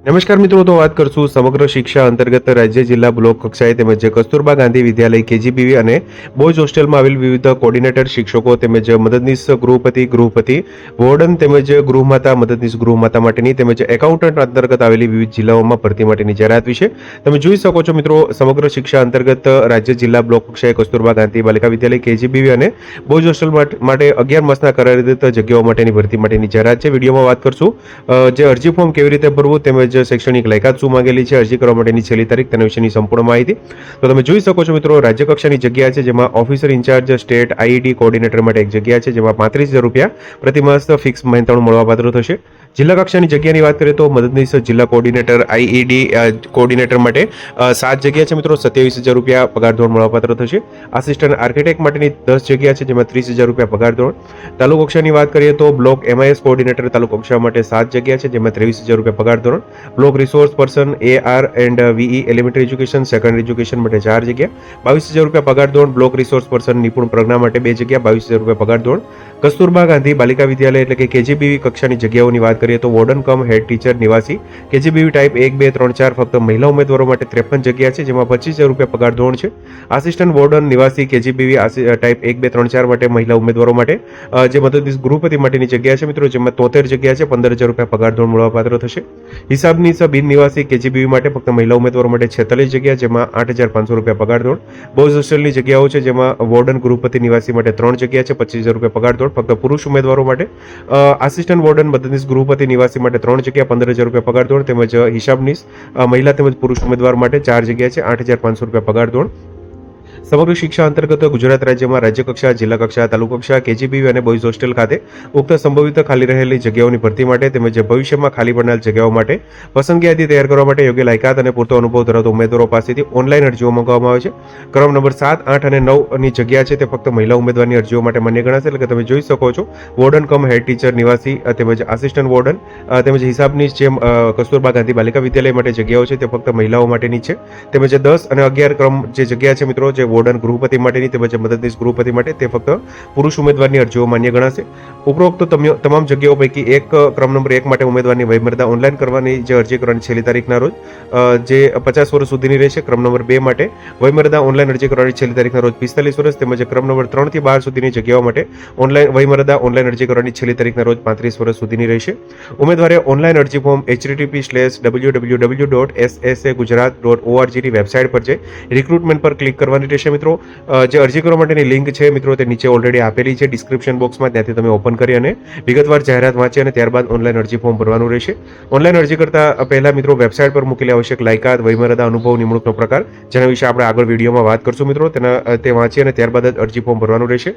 નમસ્કાર મિત્રો, તો વાત કરશું સમગ્ર શિક્ષા અંતર્ગત રાજ્ય જિલ્લા બ્લોક કક્ષાએ તેમજ કસ્તુરબા ગાંધી વિદ્યાલય કેજીબીવી અને બોયઝ હોસ્ટેલમાં આવેલ વિવિધ કોર્ડિનેટર શિક્ષકો તેમજ મદદનીશ ગૃહપતિ ગૃહપતિ, વોર્ડન તેમજ ગૃહમાતા, મદદનીશ ગૃહમાતા માટેની તેમજ એકાઉન્ટન્ટ અંતર્ગત આવેલી વિવિધ જિલ્લાઓમાં ભરતી માટેની જાહેરાત વિશે તમે જોઈ શકો છો મિત્રો, સમગ્ર શિક્ષા અંતર્ગત રાજ્ય જિલ્લા બ્લોક કક્ષાએ કસ્તુરબા ગાંધી બાલિકા વિદ્યાલય કેજીબીવી અને બોયઝ હોસ્ટેલ માટ- અગિયાર માસના કરારિત જગ્યાઓ માટેની ભરતી માટેની જાહેરાત છે. વિડીયોમાં વાત કરશું જે અરજી ફોર્મ કેવી રીતે ભરવું તેમજ શૈક્ષણિક લાયકાત શું માંગેલી છે, અરજી કરવા માટેની છેલ્લી તારીખ તેના વિશેની સંપૂર્ણ માહિતી. તો તમે જોઈ શકો છો મિત્રો રાજ્ય કક્ષાની જગ્યા છે જેમાં officer incharge state IED coordinator માટે એક જગ્યા છે જેમાં પાંત્રીસ રૂપિયા પ્રતિ માસ ફિક્સ મહેનતાણું મળવાપાત્ર થશે. જિલ્લા કક્ષાની જગ્યાની વાત કરીએ તો મદદનીશ જિલ્લા કોર્ડિનેટર આઈઈડી કોર્ડિનેટર માટે સાત જગ્યા છે મિત્રો. સત્યાવીસ હજાર રૂપિયા પગાર ધોરણ મળવાપાત્ર થશે. આસિસ્ટન્ટ આર્કિટેક્ટ માટેની દસ જગ્યા છે, જેમાં ત્રીસ હજાર રૂપિયા પગાર ધોરણ. તાલુકા કક્ષાની વાત કરીએ તો બ્લોક એમઆઈએસ કોર્ડિનેટર તાલુકા કક્ષા માટે સાત જગ્યા છે, જેમાં ત્રેવીસ હજાર રૂપિયા પગાર ધોરણ. Block resource person A R and VE elementary education, secondary education માટે ચાર જગ્યા. બાવીસ હજાર રૂપિયા પગાર ધોરણ. Block resource person Nipun Pragya માટે બે જગ્યા, બાવીસ હજાર રૂપિયા પગાર ધોરણ. કસ્તુરબા ગાંધી બાલિકા વિદ્યાલય એટલે કે કેજીબીવી કક્ષાની જગ્યાઓની વાત કરીએ તો વોર્ડન કમ હેડ ટીચર નિવાસી કેજીબીવી ટાઈપ એક, બે, ત્રણ, ચાર ફક્ત મહિલા ઉમેદવારો માટે ત્રેપન જગ્યા છે, જેમાં પચીસ રૂપિયા પગાર ધોરણ છે. આસિસ્ટન્ટ વોર્ડન નિવાસી કેજીબીવી ટાઈપ એક, બે, ત્રણ, ચાર માટે મહિલા ઉમેદવારો માટે જે મદદનીશ ગૃહપતિ માટેની જગ્યા છે મિત્રો, જેમાં તોતેર જગ્યા છે પંદર હજાર રૂપિયા પગાર ધોરણ મળવાપાત્ર થશે. હિસાબની બિન નિવાસી કેજીબીવી માટે ફક્ત મહિલા ઉમેદવારો માટે છેતાલીસ જગ્યા, જેમાં આઠ હજાર પાંચસો રૂપિયા પગાર ધોરણ. બોઝ હોસ્ટેલની જગ્યાઓ છે, જેમાં વોર્ડન ગૃહપતિ નિવાસી માટે ત્રણ જગ્યા છે, પચીસ હજાર રૂપિયા પગાર ધોરણ. ફક્ત પુરુષ ઉમેદવારો માટે આસિસ્ટન્ટ વોર્ડન મદદનીશ ગૃહપતિ નિવાસી માટે ત્રણ જગ્યા પંદર હજાર રૂપિયા પગાર ધોરણ તેમજ હિસાબનીસ મહિલા તેમજ પુરુષ ઉમેદવાર માટે ચાર જગ્યા છે, આઠ હજાર પાંચસો રૂપિયા પગાર ધોરણ. સમગ્ર શિક્ષા અંતર્ગત ગુજરાત રાજ્યમાં રાજ્ય કક્ષા જિલ્લા કક્ષા તાલુકા કક્ષા કેજીબી અને બોયઝ હોસ્ટેલ ખાતે ઉક્ત સંભવિત ખાલી રહેલી જગ્યાઓની ભરતી માટે તેમજ ભવિષ્યમાં ખાલી પડનાર જગ્યાઓ માટે પસંદગી યાદી તૈયાર કરવા માટે યોગ્ય લાયકાત અને પૂરતો અનુભવ ધરાવતા ઉમેદવારો પાસેથી ઓનલાઈન અરજીઓ મંગાવવામાં આવે છે. ક્રમ નંબર સાત, આઠ અને નવની જગ્યા છે તે ફક્ત મહિલા ઉમેદવારની અરજીઓ માટે માન્ય ગણાશે. એટલે કે તમે જોઈ શકો છો વોર્ડન કમ હેડ ટીચર નિવાસી તેમજ આસિસ્ટન્ટ વોર્ડન તેમજ હિસાબની જેમ કસ્તુરબા ગાંધી બાલિકા વિદ્યાલય માટે જગ્યાઓ છે તે ફક્ત મહિલાઓ માટેની છે. તેમજ દસ અને અગિયાર ક્રમ જે જગ્યા છે મિત્રો, જે વોર્ડન ગૃહપતિ માટેની તેમજ મદદનીશ ગૃહપતિ માટે તે ફક્ત પુરુષ ઉમેદવારની અરજીઓ માન્ય ગણાશે. ઉપરોક્ત તમામ જગ્યાઓ પૈકી એક ક્રમ નંબર એક માટે ઉમેદવારની વયમર્યાદા ઓનલાઈન કરવાની જે અરજી કરવાની છેલ્લી તારીખના રોજ જે પચાસ વર્ષ સુધીની રહેશે, ક્રમ નંબર બે માટે વયમર્યાદા ઓનલાઈન અરજી કરવાની છેલ્લી તારીખના રોજ પિસ્તાલીસ વર્ષ તેમજ ક્રમ નંબર ત્રણથી બાર સુધીની જગ્યાઓ માટે ઓનલાઈન વયમર્યાદા ઓનલાઈન અરજી કરવાની છેલ્લી તારીખના રોજ પાંત્રીસ વર્ષ સુધીની રહેશે. ઉમેદવારે ઓનલાઈન અરજી form HTTP slash W W W dot S S A Gujarat dot ઓઆરજીની website પર જઈ રિક્રુટમેન્ટ પર ક્લિક કરવાની રહેશે. મિત્રો. જે અરજી કરવા માટેની લિંક છે, મિત્રો, તે નીચે ઓલરેડી આપેલી છે. ડિસ્ક્રિપ્શન બોક્સમાં ત્યાંથી તમે ઓપન કરી અને વિગતવાર જાહેરાત વાંચી અને ત્યારબાદ ઓનલાઈન અરજી ફોર્મ ભરવાનું રહેશે. ઓનલાઈન અરજી કરતા પહેલા, મિત્રો વેબસાઇટ પર મૂકેલી આવશ્યક લાયકાત વયમર્યાદા અનુભવ, નિમણૂકનો પ્રકાર, જેના વિશે આપણે આગળ વિડીયોમાં વાત કરશું, મિત્રો. તેના તે વાંચી અને ત્યારબાદ જ અરજી ફોર્મ ભરવાનું રહેશે.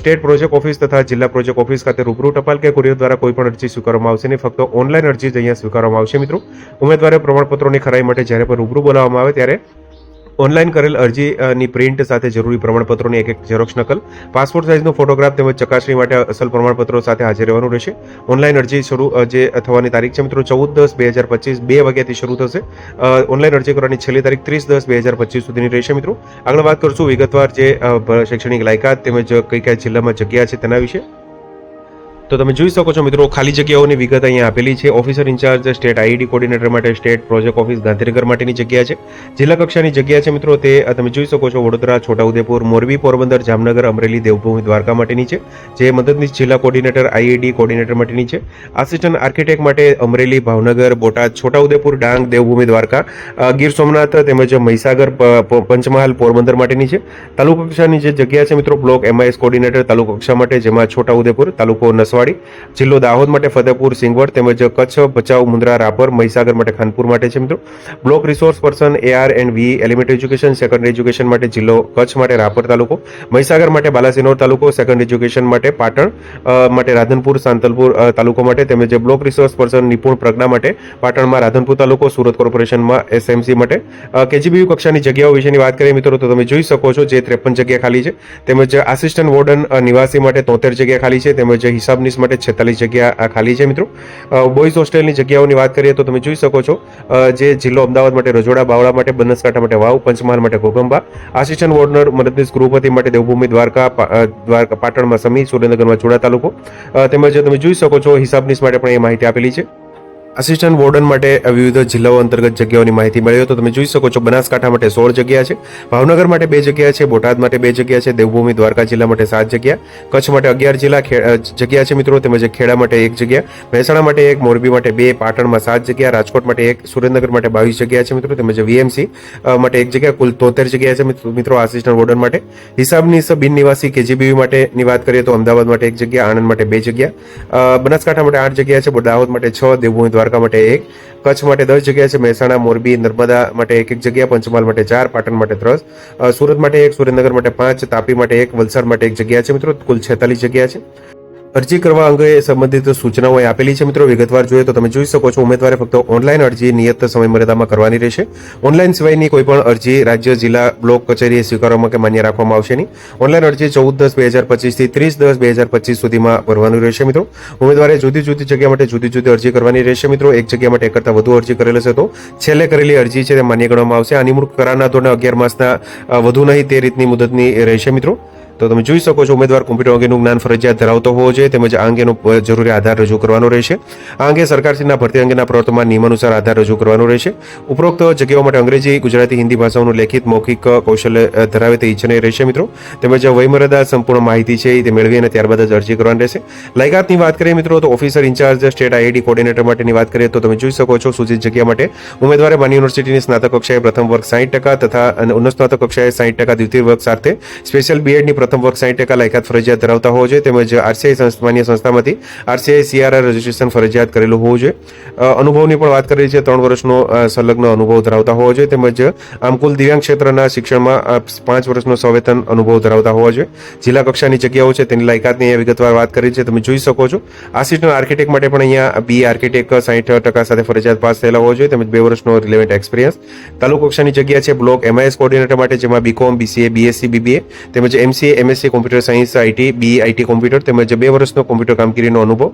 સ્ટેટ પ્રોજેક્ટ ઓફિસ તથા જિલ્લા પ્રોજેક્ટ ઓફિસ ખાતે રૂબરૂ ટપાલ કે કુરિયર દ્વારા કોઈ પણ અરજી સ્વીકારવામાં આવશે નહીં. ફક્ત ઓનલાઈન અરજી જ અહીંયા સ્વીકારવામાં આવશે, મિત્રો. ઉમેદવારે પ્રમાણપત્રોની ખરાઈ માટે જ્યારે પણ રૂબરૂ બોલાવવામાં આવે ત્યારે ઓનલાઈન કરેલ અરજીની પ્રિન્ટ સાથે જરૂરી પ્રમાણપત્રોની એક એક ઝેરોક્ષ નકલ પાસપોર્ટ સાઇઝનો ફોટોગ્રાફ તેમજ ચકાસણી માટે અસલ પ્રમાણપત્રો સાથે હાજર રહેવાનું રહેશે. ઓનલાઈન અરજી શરૂ જે થવાની તારીખ છે મિત્રો, ચૌદ દસ બે હજાર પચીસ બે વાગ્યાથી શરૂ થશે. ઓનલાઈન અરજી કરવાની છેલ્લી તારીખ ત્રીસ દસ બે હજાર પચીસ સુધીની રહેશે મિત્રો. આગળ વાત કરશું વિગતવાર જે શૈક્ષણિક લાયકાત તેમજ કઈ કયા જિલ્લામાં જગ્યા છે તેના વિશે. તો તમે જોઈ શકો છો મિત્રો, ખાલી જગ્યાઓની વિગત અહીંયા આપેલી છે. Officer in charge state ID coordinator માટે સ્ટેટ પ્રોજેક્ટ ઓફિસ ગાંધીનગર માટેની જગ્યા છે. જિલ્લા કક્ષાની જગ્યા છે મિત્રો, તે તમે જોઈ શકો છો વડોદરા, છોટાઉદેપુર, મોરબી, પોરબંદર, જામનગર, અમરેલી, દેવભૂમિ દ્વારકા માટેની છે, જે મદદનીશ જિલ્લા કોર્ડિનેટર આઈઆઈડી કોર્ડિનેટર માટેની છે. આસિસ્ટન્ટ આર્કિટેક્ટ માટે અમરેલી, ભાવનગર, બોટાદ, છોટાઉદેપુર, ડાંગ, દેવભૂમિ દ્વારકા ગીર સોમનાથ તેમજ મહીસાગર પંચમહાલ, પોરબંદર માટેની છે. તાલુકા કક્ષાની જે જગ્યા છે મિત્રો, બ્લોક એમઆઈએસ કોર્ડિનેટર તાલુકા કક્ષા માટે, જેમાં છોટાઉદેપુર, તાલુકો નસવાડી કાઠિયાવાડી જિલ્લો દાહોદ માટે ફતેપુર સિંગવડ તેમજ કચ્છ, ભચાઉ મુંદ્રા રાપર, મહીસાગર માટે ખાનપુર માટે છે મિત્રો. Block resource person AR and V elementary education, secondary education માટે જિલ્લો કચ્છ માટે રાપર તાલુકો, મહીસાગર માટે બાલાસિનોર તાલુકો, સેકન્ડરી એજ્યુકેશન માટે પાટણ માટે રાધનપુર, સાંતલપુર તાલુકો માટે તેમજ block resource person Nipun Pragya માટે પાટણમાં રાધનપુર તાલુકો, સુરત કોર્પોરેશનમાં એસએમસી માટે કેજીબીયુ કક્ષાની જગ્યાઓ વિશેની વાત કરીએ મિત્રો, તો તમે જોઈ શકો છો જે ત્રેપન જગ્યા ખાલી છે. તેમજ આસિસ્ટન્ટ વોર્ડન નિવાસી માટે તોતેર જગ્યા ખાલી છે. તેમજ હિસાબનીસ માટે છેતાલીસ જગ્યા આ ખાલી છે મિત્રો. બોયઝ હોસ્ટેલની જગ્યાઓની વાત કરીએ તો તમે જોઈ શકો છો જે જિલ્લો અમદાવાદ માટે, રજોડા, બાવળા માટે, બનાસકાંઠા માટે, વાવ, પંચમહાલ માટે ઘોગંબા આસિસ્ટન્ટ વોર્ડનર, મદદનીશ, ગૃહપતિ માટે, દેવભૂમિ, દ્વારકા દ્વારકા, પાટણમાં સમી, સુરેન્દ્રનગરમાં જોડા તાલુકો. તેમજ તમે જોઈ શકો છો હિસાબનીસ માટે પણ એ માહિતી આપેલી છે. આસિસ્ટન્ટ વોર્ડન માટે વિવિધ જિલ્લાઓ અંતર્ગત જગ્યાઓની માહિતી મળી તો તમે જોઈ શકો છો બનાસકાંઠા માટે સોળ જગ્યા છે, ભાવનગર માટે બે જગ્યા છે, બોટાદ માટે બે જગ્યા છે, દેવભૂમિ, દ્વારકા જિલ્લા માટે સાત જગ્યા, કચ્છ માટે અગિયાર જિલ્લા જગ્યા છે મિત્રો, તેમજ ખેડા માટે એક જગ્યા, મહેસાણા માટે એક, મોરબી માટે બે, પાટણમાં સાત જગ્યા, રાજકોટ માટે એક, સુરેન્દ્રનગર માટે બાવીસ જગ્યા છે મિત્રો, તેમજ વીએમસી માટે એક જગ્યા, કુલ તોતેર જગ્યા છે મિત્રો- મિત્રો આસિસ્ટન્ટ વોર્ડન માટે. હિસાબની બિન નિવાસી કેજીબીવી માટેની વાત કરીએ તો અમદાવાદ માટે એક જગ્યા, આણંદ માટે બે જગ્યા બનાસકાંઠા માટે આઠ જગ્યા છે, દાહોદ માટે છ, દેવભૂમિ દ્વારકા માટે એક, કચ્છ માટે દસ જગ્યા છે, મહેસાણા, મોરબી, નર્મદા માટે એક એક જગ્યા, પંચમહાલ માટે ચાર, પાટણ માટે ત્રણ સુરત માટે એક, સુરેન્દ્રનગર માટે પાંચ, તાપી માટે એક, વલસાડ માટે એક જગ્યા છે મિત્રો, કુલ છેતાલીસ જગ્યા છે. અરજી કરવા અંગે સંબંધિત સૂચનાઓ આપેલી છે. મિત્રો, વિગતવાર જોઈએ તો તમે જોઈ શકો છો, ઉમેદવારે ફક્ત ઓનલાઈન અરજી નિયત સમયમર્યાદામાં કરવાની રહેશે. ઓનલાઈન સિવાયની કોઈપણ અરજી રાજ્ય, જિલ્લા, બ્લોક કચેરીએ સ્વીકારવામાં કે માન્ય રાખવામાં આવશે નહીં. ઓનલાઈન અરજી ચૌદ દસ બે હજાર પચીસથી ત્રીસ દસ બે હજાર પચીસ સુધીમાં ભરવાનું રહેશે. મિત્રો, ઉમેદવારે જુદી જુદી જગ્યા માટે જુદી જુદી અરજી કરવાની રહેશે. મિત્રો, એક જગ્યા માટે એક કરતાં વધુ અરજી કરેલ હશે તો છેલ્લે કરેલી અરજી છે તે માન્ય ગણવામાં આવશે. આ નિમણૂક કરારના ધોરણે અગિયાર માસના વધુ નહીં તે રીતની મુદતની રહેશે. મિત્રો તો તમે જોઈ શકો છો, ઉમેદવાર કોમ્પ્યુટર અંગેનું જ્ઞાન ફરજિયાત ધરાવતો હોવો જોઈએ તેમજ આ અંગેનો જરૂરી આધાર રજૂ કરવાનો રહેશે. આ અંગે સરકારશ્રીના ભરતી અંગેના પ્રવર્તમાન નિયમાનુસાર આધાર રજૂ કરવાનો રહેશે. ઉપરોક્ત જગ્યાઓ માટે અંગ્રેજી, ગુજરાતી, હિન્દી ભાષાઓનું લેખિત, મૌખિક કૌશલ્ય ધરાવે તે ઈચ્છનીય રહેશે મિત્રો. તેમજ વયમર્યાદા સંપૂર્ણ માહિતી છે તે મેળવી અને ત્યારબાદ જ અરજી કરવાની રહેશે. લાયકાતની વાત કરીએ મિત્રો, તો officer incharge, state IIT coordinator માટેની વાત કરીએ તો તમે જોઈ શકો છો, સૂચિત જગ્યા માટે ઉમેદવારે માન્ય યુનિવર્સિટીની સ્નાતક કક્ષાએ પ્રથમ વર્ગ સાહીઠ ટકા તથા અને ઉન્નત સ્નાતક કક્ષાએ સાહીઠ ટકા દ્વિતીય વર્ગ સાથે સ્પેશિયલ બીએડની પ્રથમ વર્ગ સાઈઠ ટકા લાયકાત ફરજિયાત ધરાવતા હોવો જોઈએ. તેમજ આરસીઆઈ માન્ય સંસ્થામાંથી આરસીઆઈ સીઆરઆર રજિસ્ટ્રેશન ફરજિયાત કરેલું હોવું જોઈએ. અનુભવની પણ વાત કરી છે, ત્રણ વર્ષનો સંલગ્ન અનુભવ ધરાવતા હોવો જોઈએ. તેમજ આમ કુલ દિવ્યાંગ ક્ષેત્રના શિક્ષણમાં પાંચ વર્ષનો સવેતન અનુભવ ધરાવતા હોવા જોઈએ. જિલ્લા કક્ષાની જગ્યાઓ છે, તેની લાયકાતની અહીંયા વિગતવાર વાત કરી છે. તમે જોઈ શકો છો. આસિસ્ટન્ટ આર્કિટેક્ટ માટે પણ અહીંયા બી આર્કિટેક્ટ સાઈઠ ટકા સાથે ફરજિયાત પાસ થયેલા હોવા જોઈએ. તેમજ બે વર્ષનો રિલેવન્ટ એક્સપિરિયન્સ. તાલુકા કક્ષાની જગ્યા છે, બ્લોક એમઆઈએસ કોર્ડિનેટર માટે, જેમાં બીકોમ બીસીએ બીએસસી બીબીએ તેમજ MCA MSc computer science IT B IT computer તેમજ બે વર્ષનો કોમ્પ્યુટર કામગીરીનો અનુભવ.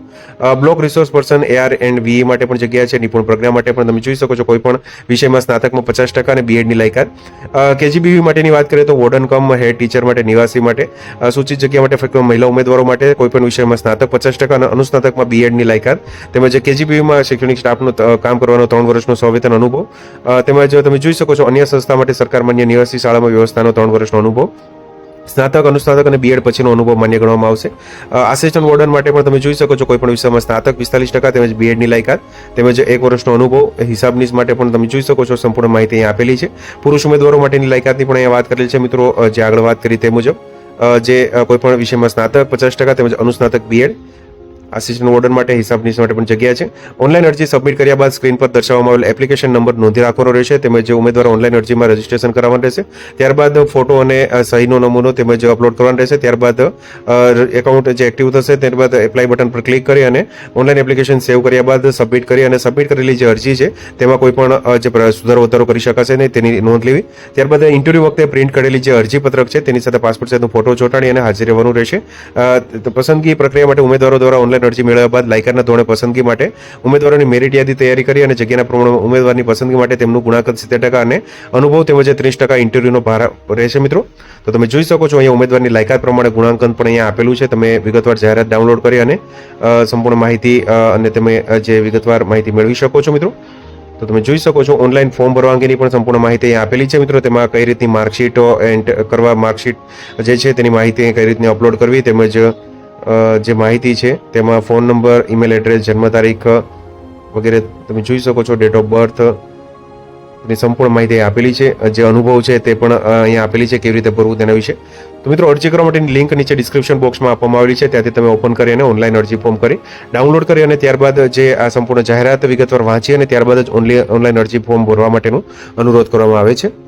Block resource person AR and V માટે પણ જગ્યા છે, નિપુણ પ્રજ્ઞા માટે પણ તમે જોઈ શકો છો કોઈ પણ વિષયમાં સ્નાતકમાં પચાસ ટકા અને બીએડની લાયકાત. કેજીબીવી માટેની વાત કરીએ તો વોર્ડન કમ, હેડ ટીચર માટે, નિવાસી માટે સૂચિત જગ્યા માટે ફક્ત મહિલા ઉમેદવારો માટે કોઈપણ વિષયમાં સ્નાતક પચાસ ટકા અને અનુસ્નાતકમાં બીએડની લાયકાત. તેમજ કેજીબીવીમાં શૈક્ષણિક સ્ટાફનું કામ કરવાનો ત્રણ વર્ષનો સંવેતન અનુભવ. તેમજ તમે જોઈ શકો છો અન્ય સંસ્થા માટે સરકાર માન્ય નિવાસી શાળામાં વ્યવસ્થાનો ત્રણ વર્ષનો અનુભવ. સ્નાતક, અનુસ્નાતક અને બીએડ પછીનો અનુભવ માન્ય ગણવામાં આવશે. આસિસ્ટન્ટ વોર્ડન માટે પણ તમે જોઈ શકો છો કોઈ પણ વિષયમાં સ્નાતક પિસ્તાલીસ ટકા તેમજ બીએડની લાયકાત તેમજ એક વર્ષનો અનુભવ હિસાબનીસ માટે પણ તમે જોઈ શકો છો, સંપૂર્ણ માહિતી અહીંયા આપેલી છે. પુરુષ ઉમેદવારો માટેની લાયકાતની પણ અહીંયા વાત કરેલી છે. મિત્રો જે આગળ વાત કરી તે મુજબ જે કોઈપણ વિષયમાં સ્નાતક પચાસ ટકા તેમજ અનુસ્નાતક બીએડ આસિસ્ટન્ટ વોર્ડન માટે હિસાબનીસ માટે પણ જગ્યા છે. ઓનલાઈન અરજી સબમિટ કર્યા બાદ સ્ક્રીન પર દર્શાવવામાં આવેલ એપ્લિકેશન નંબર નોંધી રાખવાનો રહેશે તેમજ ઉમેદવાર ઓનલાઈન અરજીમાં રજીસ્ટ્રેશન કરાવવાનું રહેશે. ત્યારબાદ ફોટો અને સહીનો નમૂનો તેમજ અપલોડ કરવાનો રહેશે. ત્યારબાદ એકાઉન્ટ જે એક્ટિવ થશે ત્યારબાદ એપ્લાય બટન પર ક્લિક કરી અને ઓનલાઈન એપ્લિકેશન સેવ કર્યા બાદ સબમિટ કરી અને સબમિટ કરેલી જે અરજી છે તેમાં કોઈ પણ જે સુધારો વધારો કરી શકાશે નહીં તેની નોંધ લેવી. ત્યારબાદ ઇન્ટરવ્યુ વખતે પ્રિન્ટ કરેલી જે અરજી પત્રક છે તેની સાથે પાસપોર્ટ સાઇઝનો ફોટો ચોંટાડી અને હાજર રહેવાનું રહેશે. પસંદગી પ્રક્રિયા માટે ઉમેદવારો દ્વારા ઓનલાઈન અરજી મેળવ્યા બાદ લાયકાતના ધોરણે પસંદગી માટે ઉમેદવારોની મેરિટ યાદી તૈયારી કરી અને જગ્યાના પ્રમાણમાં ઉમેદવારની પસંદગી માટે તેમનું ગુણાંકન સિત્તેર ટકા અને અનુભવ તેમજ ત્રીસ ટકા ઇન્ટરવ્યુનો ભાર રહેશે મિત્રો. તો તમે જોઈ શકો છો અહીંયા ઉમેદવારની લાયકાત પ્રમાણે ગુણાંકન પણ અહીંયા આપેલું છે. તમે વિગતવાર જાહેરાત ડાઉનલોડ કરી અને સંપૂર્ણ માહિતી અને તમે જે વિગતવાર માહિતી મેળવી શકો છો મિત્રો. તો તમે જોઈ શકો છો ઓનલાઈન ફોર્મ ભરવા અંગેની પણ સંપૂર્ણ માહિતી અહીંયા આપેલી છે મિત્રો. તેમાં કઈ રીતની માર્કશીટો એન્ટ કરવા માર્કશીટ જે છે તેની માહિતી કઈ રીતની અપલોડ કરવી તેમજ જે માહિતી છે, તેમાં ફોન નંબર, ઈમેલ એડ્રેસ, જન્મ તારીખ વગેરે તમે જોઈ શકો છો, ડેટ ઓફ બર્થ, ની સંપૂર્ણ માહિતી આપેલી છે. જે અનુભવ છે તે પણ અહીંયા આપેલી છે, કેવી રીતે ભરવું તેના વિશે. તો મિત્રો, અરજી કરવા માટેની લિંક નીચે ડિસ્ક્રિપ્શન બોક્સમાં આપવામાં આવેલી છે, ત્યાંથી તમે ઓપન કરી અને ઓનલાઈન અરજી ફોર્મ કરી ડાઉનલોડ કરી અને ત્યારબાદ જે આ સંપૂર્ણ જાહેરાત વિગતવાર વાંચી અને ત્યારબાદ જ ઓનલી, ઓનલાઈન અરજી ફોર્મ ભરવા માટેનું અનુરોધ કરવામાં આવે છે.